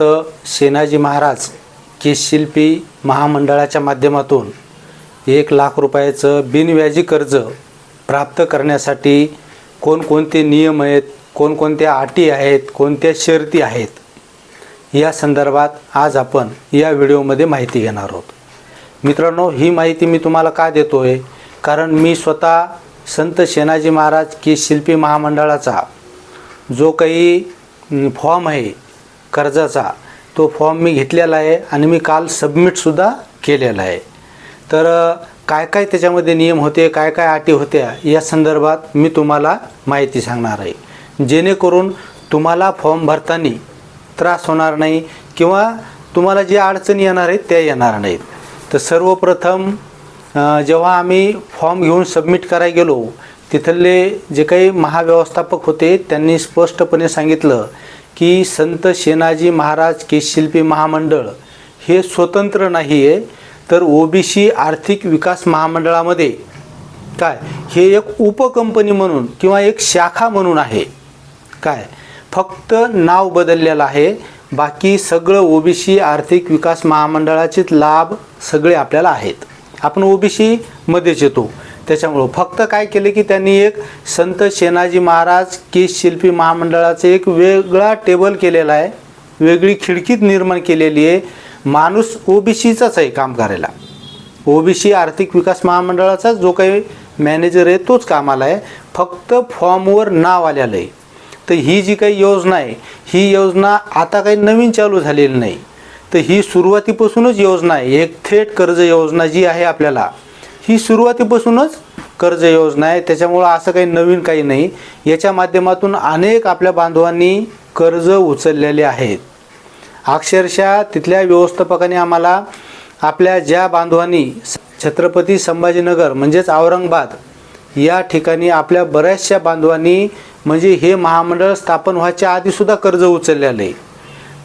सेनाजी महाराज केशशिल्पी महामंडळाच्या माध्यमातून एक लाख रुपयाचं बिनव्याजी कर्ज प्राप्त करण्यासाठी कोणकोणते नियम आहेत कोणकोणत्या अटी आहेत कोणत्या शर्ती आहेत या संदर्भात आज आपण या व्हिडिओमध्ये माहिती घेणार आहोत. मित्रांनो ही माहिती मी तुम्हाला का देतो आहे कारण मी स्वतः संत शेनाजी महाराज की शिल्पी महामंडळाचा जो काही फॉर्म आहे कर्जाचा. तो फॉर्म मी घेतलेला आहे आणि मी काल सबमिटसुद्धा केलेला आहे. तर काय काय त्याच्यामध्ये नियम होते काय काय अटी होत्या या संदर्भात मी तुम्हाला माहिती सांगणार आहे. जेणेकरून तुम्हाला फॉर्म भरताना त्रास होणार नाही किंवा तुम्हाला जे अडचणी येणार आहेत त्या येणार नाहीत. तर सर्वप्रथम जेव्हा आम्ही फॉर्म घेऊन सबमिट करायला गेलो तिथले जे काही महाव्यवस्थापक होते त्यांनी स्पष्टपणे सांगितलं की संत शेनाजी महाराज केशशिल्पी महामंडळ हे स्वतंत्र नाही आहे तर ओबीसी आर्थिक विकास महामंडळामध्ये काय? हे एक उपकंपनी म्हणून किंवा एक शाखा म्हणून आहे. काय? फक्त नाव बदललेलं आहे. बाकी सगळं ओबीसी आर्थिक विकास महामंडळाचे लाभ सगळे आपल्याला आहेत. आपण ओ बी सीमध्येच येतो. त्याच्यामुळं फक्त काय केले की त्यांनी एक संत शेनाजी महाराज केश शिल्पी महामंडळाचं एक वेगळा टेबल केलेला आहे. वेगळी खिडकीत निर्माण केलेली आहे. माणूस ओबीसीचाच आहे काम करायला ओबीसी आर्थिक विकास महामंडळाचा जो काही मॅनेजर आहे तोच कामाला आहे. फक्त फॉर्मवर नाव आलेलं आहे. तर ही जी काही योजना आहे ही योजना आता काही नवीन चालू झालेली नाही. तर ही सुरुवातीपासूनच योजना आहे. एक थेट कर्ज योजना जी आहे आपल्याला. ही सुरुवातीपासूनच कर्ज योजना आहे. त्याच्यामुळं असं काही नवीन काही नाही. याच्या माध्यमातून अनेक आपल्या बांधवांनी कर्ज उचललेले आहेत. अक्षरशः तिथल्या व्यवस्थापकाने आम्हाला आपल्या ज्या बांधवांनी छत्रपती संभाजीनगर म्हणजेच औरंगाबाद या ठिकाणी आपल्या बऱ्याचशा बांधवांनी म्हणजे हे महामंडळ स्थापन व्हायच्या आधीसुद्धा कर्ज उचललेलं आहे.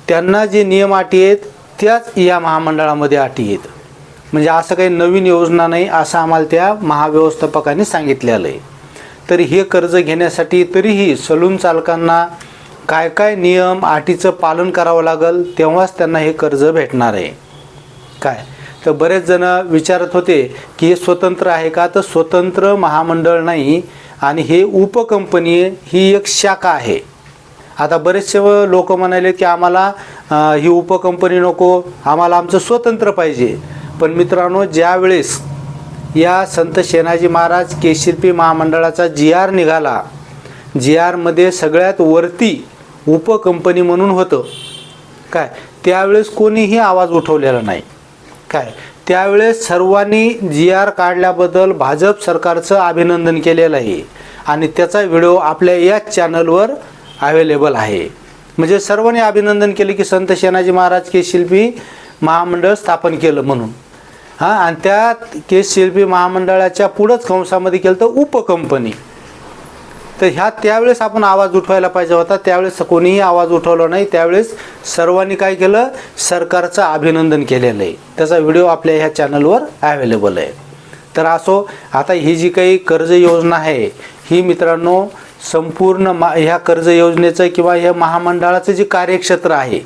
त्यांना जे नियम अटी आहेत त्याच या महामंडळामध्ये अटी आहेत. म्हणजे असं काही नवीन योजना नाही असं आम्हाला त्या महाव्यवस्थापकाने सांगितलेलं आहे. तर हे कर्ज घेण्यासाठी तरीही सलून चालकांना काय काय नियम अटीचं पालन करावं लागेल तेव्हाच त्यांना हे कर्ज भेटणार आहे. काय? तर बरेच जण विचारत होते की हे स्वतंत्र आहे का? तर स्वतंत्र महामंडळ नाही आणि हे उपकंपनी ही एक शाखा आहे. आता बरेचसे लोक म्हणाले की आम्हाला ही उपकंपनी नको आम्हाला आमचं स्वतंत्र पाहिजे. पण मित्रांनो ज्यावेळेस या संत शेनाजी महाराज केशिल्पी महामंडळाचा जी आर निघाला जी आरमध्ये सगळ्यात वरती उपकंपनी म्हणून होतं. काय? त्यावेळेस कोणीही आवाज उठवलेला नाही. काय? त्यावेळेस सर्वांनी जी आर काढल्याबद्दल भाजप सरकारचं अभिनंदन केलेलं आहे. आणि त्याचा व्हिडिओ आपल्या याच चॅनलवर अवेलेबल आहे. म्हणजे सर्वांनी अभिनंदन केले की संत शेनाजी महाराज के शिल्पी महामंडळ स्थापन केलं म्हणून. हां आणि त्यात केस शिल्पी महामंडळाच्या पुढंच कंसामध्ये केलं तर उपकंपनी. तर ह्या त्यावेळेस आपण आवाज उठवायला पाहिजे होता. त्यावेळेस कोणीही आवाज उठवला नाही. त्यावेळेस सर्वांनी काय केलं? सरकारचं अभिनंदन केलेलं आहे. त्याचा व्हिडिओ आपल्या ह्या चॅनलवर अवेलेबल आहे. तर असो आता ही जी काही कर्ज योजना आहे ही मित्रांनो संपूर्ण मा ह्या कर्ज योजनेचं किंवा ह्या महामंडळाचं जे कार्यक्षेत्र आहे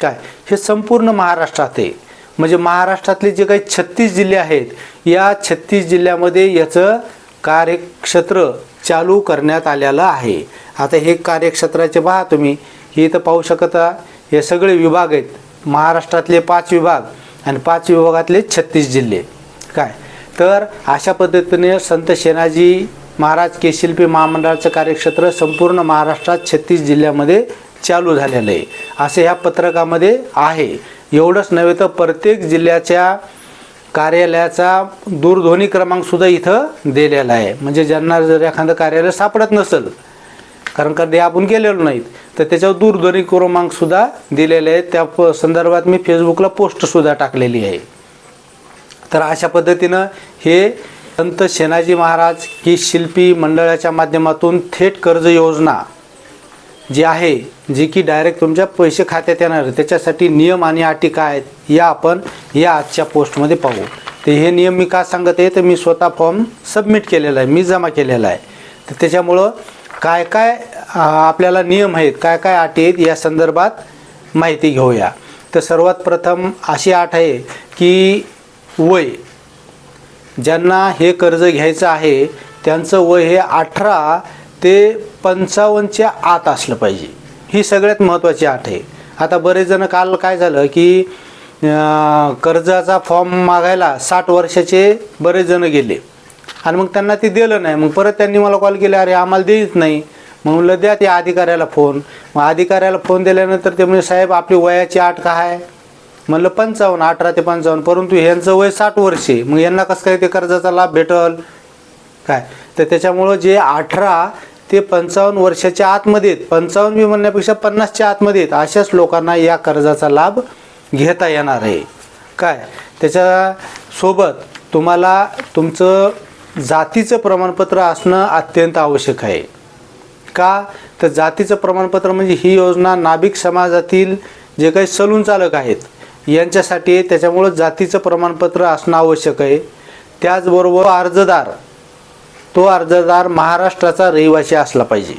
काय? हे संपूर्ण महाराष्ट्रात आहे. म्हणजे महाराष्ट्रातले जे काही छत्तीस जिल्हे आहेत या छत्तीस जिल्ह्यामध्ये याचं कार्यक्षेत्र चालू करण्यात आलेलं आहे. आता हे कार्यक्षेत्राचे पहा तुम्ही. हे इथं पाहू शकता हे सगळे विभाग आहेत. महाराष्ट्रातले पाच विभाग आणि पाच विभागातले छत्तीस जिल्हे. काय? तर अशा पद्धतीने संत शेनाजी महाराज केशिल्पी महामंडळाचं कार्यक्षेत्र संपूर्ण महाराष्ट्रात छत्तीस जिल्ह्यामध्ये चालू झालेलं आहे. असं ह्या पत्रकामध्ये आहे. एवढंच नव्हे तर प्रत्येक जिल्ह्याच्या कार्यालयाचा दूरध्वनी क्रमांकसुद्धा इथं दिलेला आहे. म्हणजे ज्यांना जर एखादं कार्यालय सापडत नसेल कारण कधी आपण गेलेलो नाहीत तर त्याच्यावर दूरध्वनी क्रमांकसुद्धा दिलेले आहेत. त्या प संदर्भात मी फेसबुकला पोस्टसुद्धा टाकलेली आहे. तर अशा पद्धतीनं हे संत शेनाजी महाराज ही शिल्पी मंडळाच्या माध्यमातून थेट कर्ज योजना जी आहे जी की डायरेक्ट तुमच्या पैसे खात्यात येणार त्याच्यासाठी नियम आणि अटी काय आहेत या आपण या आजच्या पोस्टमध्ये पाहू. तर हे नियम मी का सांगत आहे तर मी स्वतः फॉर्म सबमिट केलेला आहे मी जमा केलेला आहे. तर त्याच्यामुळं काय काय आपल्याला नियम आहेत काय काय अटी आहेत या संदर्भात माहिती घेऊया. तर सर्वात प्रथम अशी आठ आहे की वय. ज्यांना हे कर्ज घ्यायचं आहे त्यांचं वय हे अठरा ते पंचावन्नच्या आत असलं पाहिजे. ही सगळ्यात महत्त्वाची आठ आहे. आता बरेच जण काल काय झालं की कर्जाचा फॉर्म मागायला साठ वर्षाचे बरेच जण गेले. आणि मग त्यांना ते दिलं नाही. मग परत त्यांनी मला कॉल केला अरे आम्हाला देईच नाही. मग म्हणलं द्या त्या अधिकाऱ्याला फोन. मग अधिकाऱ्याला फोन दिल्यानंतर ते म्हणजे साहेब आपली वयाची आठ काय आहे? म्हणलं पंचावन्न अठरा ते पंचावन्न परंतु ह्यांचं वय साठ वर्षे मग यांना कसं काय ते कर्जाचा लाभ भेटल? काय? तर त्याच्यामुळं जे अठरा ते पंचावन्न वर्षाच्या आतमध्ये आहेत पंचावन्न मी म्हणण्यापेक्षा पन्नासच्या आतमध्ये आहेत अशाच लोकांना या कर्जाचा लाभ घेता येणार आहे. काय? त्याच्यासोबत तुम्हाला तुमचं जातीचं प्रमाणपत्र असणं अत्यंत आवश्यक आहे. का? तर जातीचं प्रमाणपत्र म्हणजे ही योजना नाभिक समाजातील जे काही सलून चालक आहेत यांच्यासाठी आहे त्याच्यामुळं जातीचं प्रमाणपत्र असणं आवश्यक आहे. त्याचबरोबर अर्जदार तो अर्जदार महाराष्ट्राचा रहिवासी असला पाहिजे.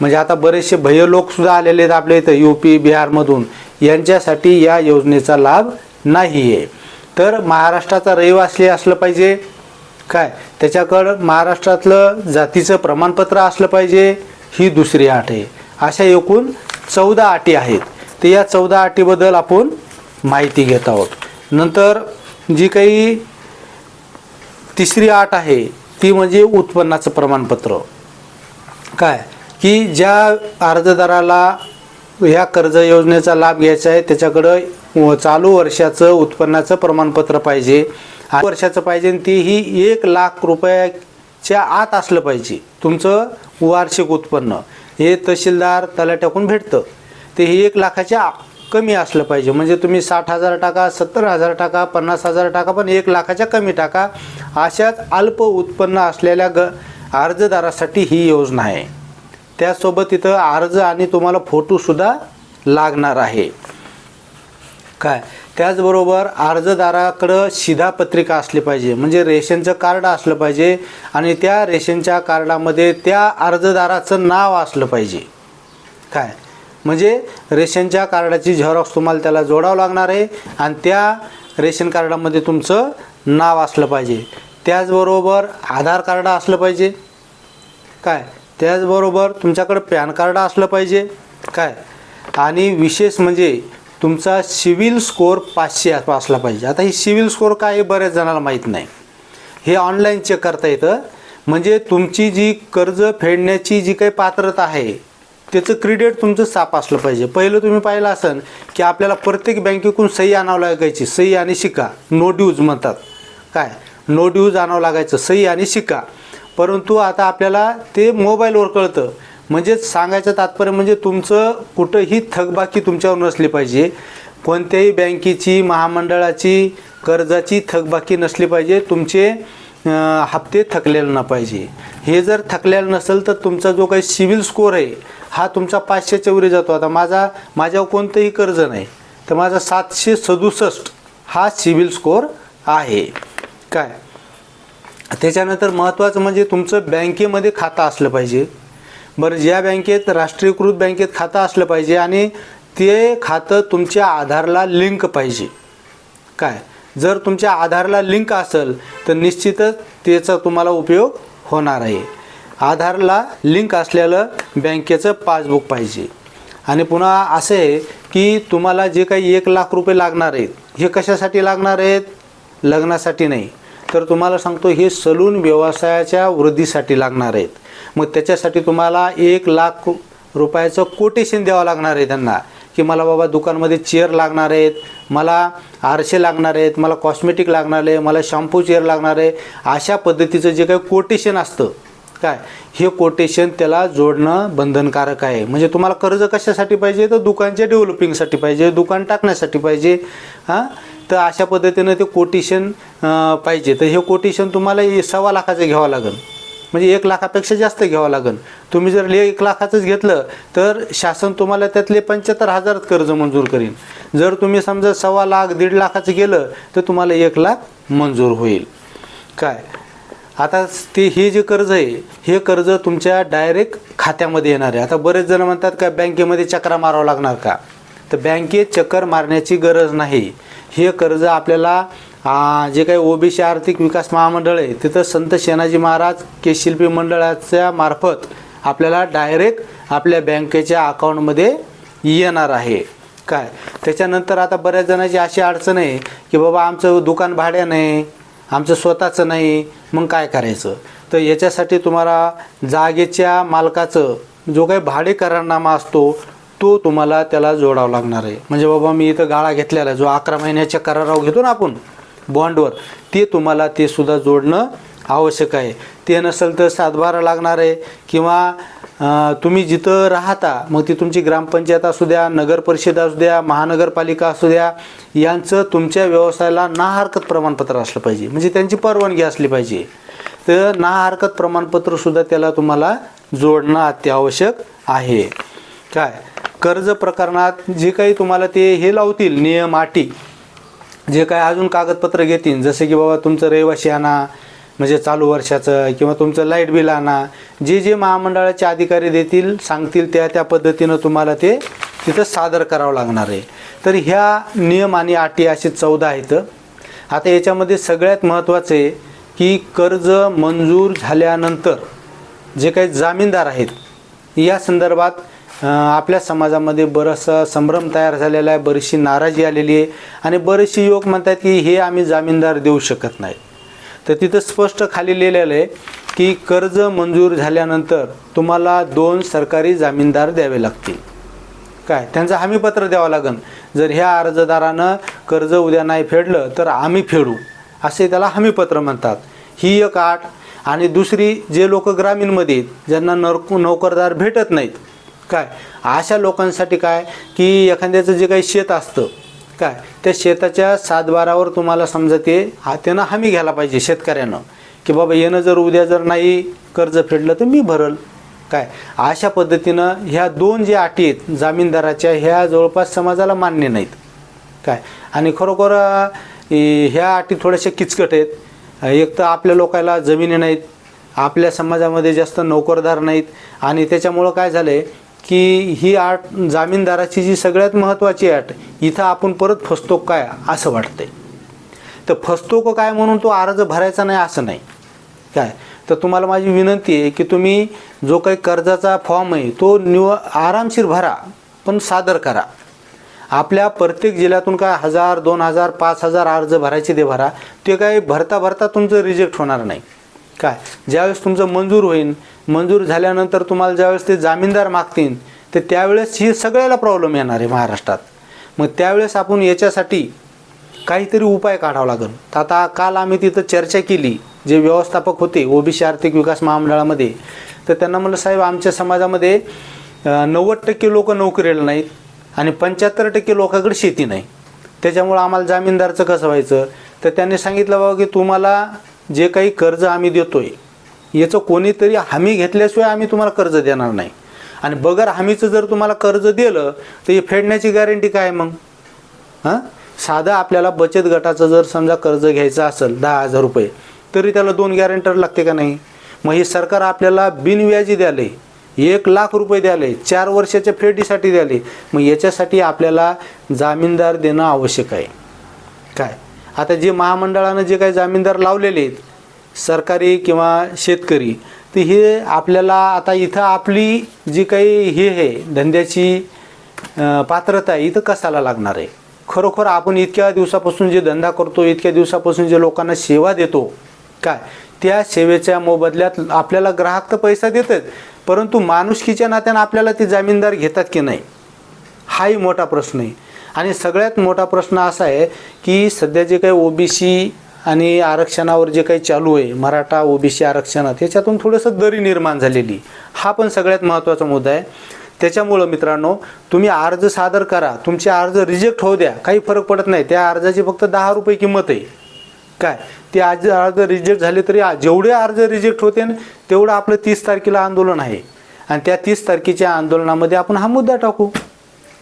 म्हणजे आता बरेचसे भय लोकसुद्धा आलेले आहेत आपल्या इथं यू पी बिहारमधून. यांच्यासाठी या योजनेचा लाभ नाही आहे तर महाराष्ट्राचा रहिवासी असलं पाहिजे. काय? त्याच्याकडं महाराष्ट्रातलं जातीचं प्रमाणपत्र असलं पाहिजे. ही दुसरी अट आहे. अशा एकूण चौदा अटी आहेत. ते या चौदा अटीबद्दल आपण माहिती घेत आहोत. नंतर जी काही तिसरी आठ आहे ती म्हणजे उत्पन्नाचं प्रमाणपत्र. काय? की ज्या अर्जदाराला ह्या कर्ज योजनेचा लाभ घ्यायचा आहे त्याच्याकडं चालू वर्षाचं उत्पन्नाचं प्रमाणपत्र पाहिजे. वर्षाचं पाहिजे आणि तेही एक लाख रुपयाच्या आत असलं पाहिजे. तुमचं वार्षिक उत्पन्न. हे तहसीलदार तलाट्याकून भेटतं. ते हे एक लाखाच्या कमी असलं पाहिजे. म्हणजे तुम्ही साठ हजार टाका सत्तर हजार टाका पन्नास हजार टाका पण एक लाखाच्या कमी टाका. अशाच अल्प उत्पन्न असलेल्या ग अर्जदारासाठी ही योजना आहे. त्यासोबत इथं अर्ज आणि तुम्हाला फोटोसुद्धा लागणार आहे. काय? त्याचबरोबर अर्जदाराकडं शिधापत्रिका असली पाहिजे. म्हणजे रेशनचं कार्ड असलं पाहिजे आणि त्या रेशनच्या कार्डामध्ये त्या अर्जदाराचं नाव असलं पाहिजे. काय? म्हणजे रेशनच्या कार्डाची झेरॉक्स तुम्हाला त्याला जोडावं लागणार आहे आणि त्या रेशन कार्डामध्ये तुमचं नाव असलं पाहिजे. त्याचबरोबर आधार कार्ड असलं पाहिजे. काय? त्याचबरोबर तुमच्याकडं पॅन कार्ड असलं पाहिजे. काय? आणि विशेष म्हणजे तुमचा सिव्हिल स्कोअर पाचशे असला पाहिजे. आता ही सिव्हिल स्कोअर काय हे बऱ्याच जणाला माहीत नाही. हे ऑनलाईन चेक करता येतं. म्हणजे तुमची जी कर्ज फेडण्याची जी काही पात्रता आहे त्याचं क्रेडिट तुमचं साफ असलं पाहिजे. पहिलं तुम्ही पाहिलं असन की आपल्याला प्रत्येक बँकेकडून सही आणावं लागायची. सही आणि शिका. नो ड्यूज म्हणतात. काय? नो ड्यूज आणावं लागायचं. सही आणि शिका. परंतु आता आपल्याला ते मोबाईलवर कळतं. म्हणजेच सांगायचं तात्पर्य म्हणजे तुमचं कुठंही थकबाकी तुमच्यावर नसली पाहिजे. कोणत्याही बँकेची महामंडळाची कर्जाची थकबाकी नसली पाहिजे. तुमचे हप्ते थकलेले न पाहिजे. हे जर थकलेलं नसेल तर तुमचा जो काही सिबिल स्कोअर आहे हा तुमचा पाचशेच्या वरी जातो. आता माझा माझ्यावर कोणतंही कर्ज नाही तर माझा सातशे सदुसष्ट हा सिबिल स्कोअर आहे. काय? त्याच्यानंतर महत्त्वाचं म्हणजे तुमचं बँकेमध्ये खातं असलं पाहिजे. बरं ज्या बँकेत राष्ट्रीयकृत बँकेत खातं असलं पाहिजे आणि ते खातं तुमच्या आधारला लिंक पाहिजे. काय? जर तुमच्या आधारला लिंक असेल तर निश्चितच त्याचा तुम्हाला उपयोग होणार आहे. आधारला लिंक असलेलं बँकेचं पासबुक पाहिजे. आणि पुन्हा असं आहे की तुम्हाला जे काही एक लाख रुपये लागणार आहेत हे कशासाठी लागणार आहेत? लग्नासाठी नाही. तर तुम्हाला सांगतो हे सलून व्यवसायाच्या वृद्धीसाठी लागणार आहेत. मग त्याच्यासाठी तुम्हाला एक लाख रुपयाचं कोटेशन द्यावं लागणार आहे त्यांना की मला बाबा दुकानमध्ये चेअर लागणार आहेत मला आरसे लागणार आहेत मला कॉस्मेटिक लागणार आहे मला शॅम्पू चेअर लागणार आहे. अशा पद्धतीचं जे काही कोटेशन असतं काय? हे कोटेशन त्याला जोडणं बंधनकारक आहे. म्हणजे तुम्हाला कर्ज कशासाठी पाहिजे? तर दुकानच्या डेव्हलपिंगसाठी पाहिजे दुकान टाकण्यासाठी पाहिजे. हां? तर अशा पद्धतीनं ते कोटेशन पाहिजे. तर हे कोटेशन तुम्हाला सव्वा लाखाचं घ्यावं लागेल. म्हणजे एक लाखापेक्षा जास्त घ्यावं लागेल. तुम्ही जर ले एक लाखाचंच घेतलं तर शासन तुम्हाला त्यातले पंच्याहत्तर हजारात कर्ज मंजूर करीन. जर तुम्ही समजा सव्वा लाख दीड लाखाचं गेलं तर तुम्हाला एक लाख मंजूर होईल. काय? आता ती ही जी कर्ज आहे हे कर्ज तुमच्या डायरेक्ट खात्यामध्ये येणार आहे. आता बरेच जण म्हणतात का बँकेमध्ये चक्रा मारावं लागणार का? तर बँकेत चक्कर मारण्याची गरज नाही. हे कर्ज आपल्याला जे काही ओबीसी आर्थिक विकास महामंडळ आहे तिथं संत शेनाजी महाराज केशिल्पी मंडळाच्या मार्फत आपल्याला डायरेक्ट आपल्या बँकेच्या अकाउंटमध्ये येणार आहे. काय? त्याच्यानंतर आता बऱ्याच जणांची अशी अडचण आहे की बाबा आमचं दुकान भाड्याने आमचं स्वतःचं नाही मग काय करायचं? तर याच्यासाठी तुम्हाला जागेच्या मालकाचं जो काही भाडेकरारनामा असतो तो तुम्हाला त्याला जोडावा लागणार आहे. म्हणजे बाबा मी इथं गाळा घेतलेला आहे जो अकरा महिन्याच्या करारावर घेतो ना आपण बॉन्डवर ते तुम्हाला ते सुद्धा जोडणं आवश्यक आहे. ते नसेल तर सातबारा लागणार आहे किंवा तुम्ही जिथं राहता मग ती तुमची ग्रामपंचायत असू द्या नगर परिषद असू द्या महानगरपालिका असू द्या यांचं तुमच्या व्यवसायाला ना हरकत प्रमाणपत्र असलं पाहिजे. म्हणजे त्यांची परवानगी असली पाहिजे. तर ना हरकत प्रमाणपत्रसुद्धा त्याला तुम्हाला जोडणं अत्यावश्यक आहे. काय? कर्ज प्रकरणात जे काही तुम्हाला ते हे लावतील नियम अटी जे काय अजून कागदपत्र घेतील जसे की बाबा तुमचं रहिवाशी आणा म्हणजे चालू वर्षाचं किंवा तुमचं लाइट बिल आणा जे जे महामंडळाचे अधिकारी देतील सांगतील त्या त्या पद्धतीनं तुम्हाला ते तिथं सादर करावं लागणार आहे. तर ह्या नियम आणि अटी असे चौदा आहेत. आता याच्यामध्ये सगळ्यात महत्त्वाचं आहे की कर्ज मंजूर झाल्यानंतर जे काही जामीनदार आहेत या संदर्भात आपल्या समाजामध्ये बरंचसा संभ्रम तयार झालेला आहे बरीचशी नाराजी आलेली आहे आणि बरेचसे योग म्हणतात की हे आम्ही जामीनदार देऊ शकत नाही. तर तिथं स्पष्ट खाली लिहिलेलं आहे की कर्ज मंजूर झाल्यानंतर तुम्हाला दोन सरकारी जामीनदार द्यावे लागतील. काय? त्यांचं हमीपत्र द्यावं लागेल जर ह्या अर्जदारानं कर्ज उद्या नाही फेडलं तर आम्ही फेडू. असे त्याला हमीपत्र म्हणतात. ही एक आठ. आणि दुसरी जे लोक ग्रामीणमध्ये आहेत ज्यांना नरकू नोकरदार भेटत नाहीत. काय? अशा लोकांसाठी काय? की एखाद्याचं जे काही शेत असतं काय? त्या शेताच्या सातबारावर तुम्हाला समजा ते हा त्यानं हमी घ्यायला पाहिजे शेतकऱ्यानं. की बाबा येणं जर उद्या जर नाही कर्ज फेडलं तर मी भरल. काय? अशा पद्धतीनं ह्या दोन ज्या अटी आहेत जामीनदाराच्या ह्या जवळपास समाजाला मान्य नाहीत. काय? आणि खरोखर ह्या अटी थोड्याशा किचकट आहेत. एक तर आपल्या लोकायला जमिनी नाहीत. आपल्या समाजामध्ये जास्त नोकरदार नाहीत. आणि त्याच्यामुळं काय झालं आहे की ही आट जामीनदाराची जी सगळ्यात महत्त्वाची आट इथं आपण परत फसतो काय असं वाटतंय. तर फसतो का काय म्हणून तो अर्ज भरायचा नाही असं नाही. काय? तर तुम्हाला माझी विनंती आहे की तुम्ही जो काही कर्जाचा फॉर्म आहे तो निव आरामशीर भरा पण सादर करा. आपल्या प्रत्येक जिल्ह्यातून काय हजार दोन हजार पाच हजार अर्ज भरायचे ते भरा. ते काय भरता भरता तुमचं रिजेक्ट होणार नाही. काय? ज्यावेळेस तुमचं मंजूर होईल मंजूर झाल्यानंतर तुम्हाला ज्यावेळेस ते जामीनदार मागतील तर त्यावेळेस ही सगळ्याला प्रॉब्लेम येणार आहे महाराष्ट्रात. मग त्यावेळेस आपण याच्यासाठी काहीतरी उपाय काढावा लागेल. तर आता काल आम्ही तिथं चर्चा केली जे व्यवस्थापक होते ओबीसी आर्थिक विकास महामंडळामध्ये. तर त्यांना म्हणलं साहेब आमच्या समाजामध्ये नव्वद टक्के लोक नोकरीला नाहीत आणि पंच्याहत्तर टक्के लोकांकडे शेती नाही. त्याच्यामुळं आम्हाला जामीनदारचं कसं व्हायचं? तर त्यांनी सांगितलं बाबा की तुम्हाला जे काही कर्ज आम्ही देतोय याचं कोणीतरी हमी घेतल्याशिवाय आम्ही तुम्हाला कर्ज देणार नाही. आणि बगर हमीचं जर तुम्हाला कर्ज दिलं तर हे फेडण्याची गॅरंटी काय मग? हां? साधं आपल्याला बचत गटाचं जर समजा कर्ज घ्यायचं असेल दहा हजार रुपये तरी त्याला दोन गॅरंटर लागते का नाही? मग हे सरकार आपल्याला बिनव्याजी द्याले एक लाख रुपये द्याले चार वर्षाच्या फेडीसाठी द्याले मग याच्यासाठी आपल्याला जामीनदार देणं आवश्यक आहे. काय? आता जे महामंडळानं जे काही जामीनदार लावलेले आहेत सरकारी किंवा शेतकरी तर हे आपल्याला आता इथं आपली जी काही हे आहे धंद्याची पात्रता आहे इथं कसाला लागणार आहे? खरोखर आपण इतक्या दिवसापासून जे धंदा करतो इतक्या दिवसापासून जे लोकांना सेवा देतो काय? त्या सेवेच्या मोबदल्यात आपल्याला ग्राहक तर पैसा देतात परंतु माणुसकीच्या नात्यानं आपल्याला ते जामीनदार घेतात की नाही? हाही मोठा प्रश्न आहे. आणि सगळ्यात मोठा प्रश्न असा आहे की सध्या जे काही ओबीसी आणि आरक्षणावर जे काही चालू आहे मराठा ओबीसी आरक्षणात याच्यातून थोडंसं दरी निर्माण झालेली. हा पण सगळ्यात महत्त्वाचा मुद्दा आहे. त्याच्यामुळं मित्रांनो तुम्ही अर्ज सादर करा. तुमचे अर्ज रिजेक्ट होऊ द्या. काही फरक पडत नाही. त्या अर्जाची फक्त दहा रुपये किंमत आहे. काय? ते आज अर्ज रिजेक्ट झाले तरी जेवढे अर्ज रिजेक्ट होते ना तेवढं आपलं तीस तारखेला आंदोलन आहे. आणि त्या तीस तारखेच्या आंदोलनामध्ये आपण हा मुद्दा टाकू.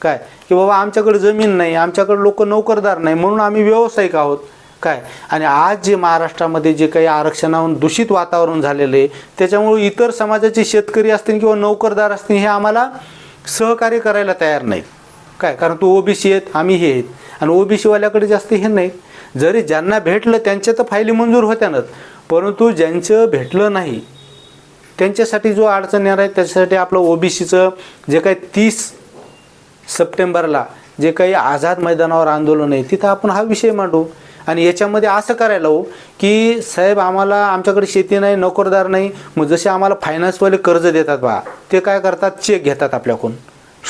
काय? की बाबा आमच्याकडे जमीन नाही आमच्याकडे लोक नोकरदार नाही म्हणून आम्ही व्यावसायिक आहोत. काय? आणि आज जे महाराष्ट्रामध्ये जे काही आरक्षणाहून दूषित वातावरण झालेलं आहे त्याच्यामुळे इतर समाजाचे शेतकरी असतील किंवा नोकरदार असतील हे आम्हाला सहकार्य करायला तयार नाही काय? कारण तू ओबीसी आहेत आम्ही हे आहेत. आणि ओबीसीवाल्याकडे जास्त हे नाही जरी ज्यांना भेटलं त्यांच्या तर फायली मंजूर होत्यानच परंतु ज्यांचं भेटलं नाही त्यांच्यासाठी जो अडचण येणार आहे त्याच्यासाठी आपलं ओबीसीचं जे काही तीस सप्टेंबरला जे काही आझाद मैदानावर आंदोलन आहे तिथं आपण हा विषय मांडू. आणि याच्यामध्ये असं करायला हो की साहेब आम्हाला आमच्याकडे शेती नाही नोकरदार नाही. मग जसे आम्हाला फायनान्सवाले कर्ज देतात बा ते काय करतात? चेक घेतात आपल्याकडून.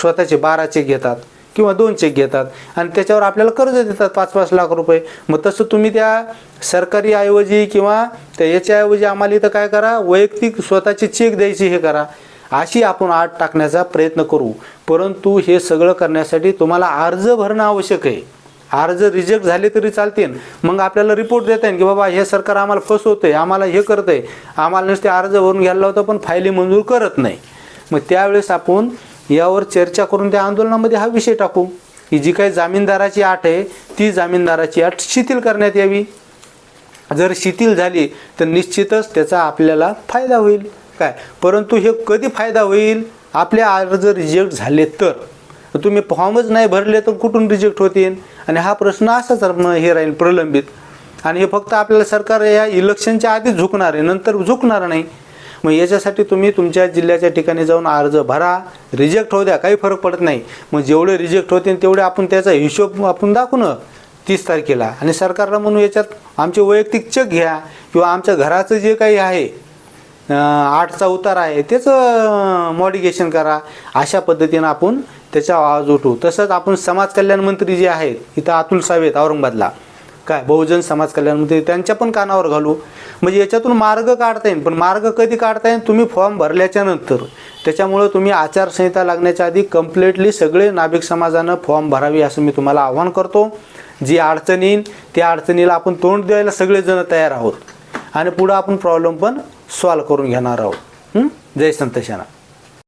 स्वतःचे बारा चेक घेतात किंवा दोन चेक घेतात. आणि त्याच्यावर आपल्याला कर्ज देतात पाच पाच लाख रुपये. मग तसं तुम्ही त्या सरकारी ऐवजी किंवा त्या याच्याऐवजी आम्हाला इथं काय करा? वैयक्तिक स्वतःचे चेक द्यायची हे करा. अशी आपण आट टाकण्याचा प्रयत्न करू. परंतु हे सगळं करण्यासाठी तुम्हाला अर्ज भरणं आवश्यक आहे. अर्ज रिजेक्ट झाले तरी चालतील. मग आपल्याला रिपोर्ट देता येईल की बाबा हे सरकार आम्हाला फसवतंय आम्हाला हे करतंय. आम्हाला नुसते अर्ज भरून घ्यायला होतं पण फायली मंजूर करत नाही. मग त्यावेळेस आपण यावर चर्चा करून त्या आंदोलनामध्ये हा विषय टाकू. की जी काही जामीनदाराची आट आहे ती जामीनदाराची आट शिथिल करण्यात यावी. जर शिथिल झाली तर निश्चितच त्याचा आपल्याला फायदा होईल. काय? परंतु हे कधी फायदा होईल? आपले अर्ज रिजेक्ट झाले तर. तुम्ही फॉर्मच नाही भरले तर कुठून रिजेक्ट होतील? आणि हा प्रश्न असाच हे राहील प्रलंबित. आणि हे फक्त आपल्याला सरकार या इलेक्शनच्या आधीच झुकणार आहे नंतर झुकणार नाही. मग याच्यासाठी तुम्ही तुमच्या जिल्ह्याच्या ठिकाणी जाऊन अर्ज भरा. रिजेक्ट होऊ द्या काही फरक पडत नाही. मग जेवढे रिजेक्ट होतील तेवढे आपण त्याचा हिशोब आपण दाखवू ना तीस तारखेला. आणि सरकारला म्हणून याच्यात आमचे वैयक्तिक चेक घ्या. किंवा आमच्या घराचं जे काही आहे आठचा उतार आहे त्याचं मॉडिगेशन करा. अशा पद्धतीनं आपण त्याचा आवाज उठवू. तसंच आपण समाज कल्याण मंत्री जे आहेत इथं अतुल सावेत औरंगाबादला. काय बहुजन समाज कल्याण मंत्री त्यांच्या पण कानावर घालू. म्हणजे याच्यातून मार्ग काढता येईल पण मार्ग कधी काढता येईल तुम्ही फॉर्म भरल्याच्या नंतर. त्याच्यामुळं तुम्ही आचारसंहिता लागण्याच्या आधी कम्प्लिटली सगळे नाभिक समाजानं फॉर्म भरावी असं मी तुम्हाला आव्हान करतो. जी अडचण येईल त्या अडचणीला आपण तोंड द्यायला सगळेजण तयार आहोत. आणि पुढं आपण प्रॉब्लेम पण सॉल्व करून घेणार आहोत. जय संतशना